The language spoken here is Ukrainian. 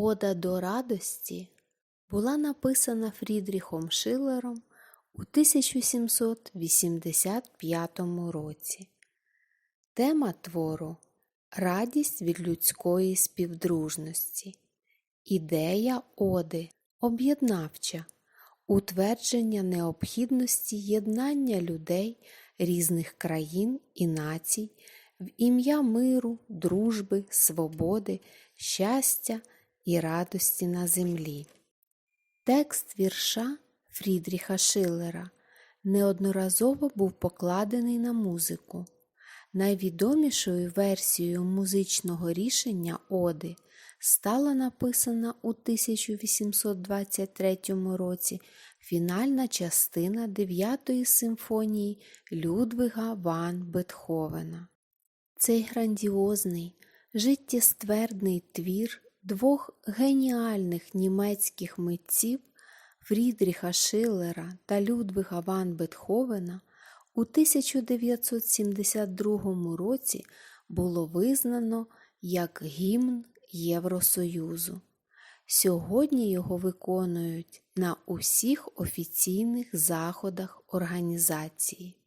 Ода до радості була написана Фрідріхом Шиллером у 1785 році. Тема твору Радість від людської співдружності. Ідея оди об'єднавча, утвердження необхідності єднання людей різних країн і націй в ім'я миру, дружби, свободи, щастя і радості на землі. Текст вірша Фрідріха Шиллера неодноразово був покладений на музику. Найвідомішою версією музичного рішення Оди стала написана у 1823 році фінальна частина 9 симфонії Людвига ван Бетховена. Цей грандіозний, життєствердний твір двох геніальних німецьких митців Фрідріха Шиллера та Людвига ван Бетховена у 1972 році було визнано як гімн Євросоюзу. Сьогодні його виконують на усіх офіційних заходах організації.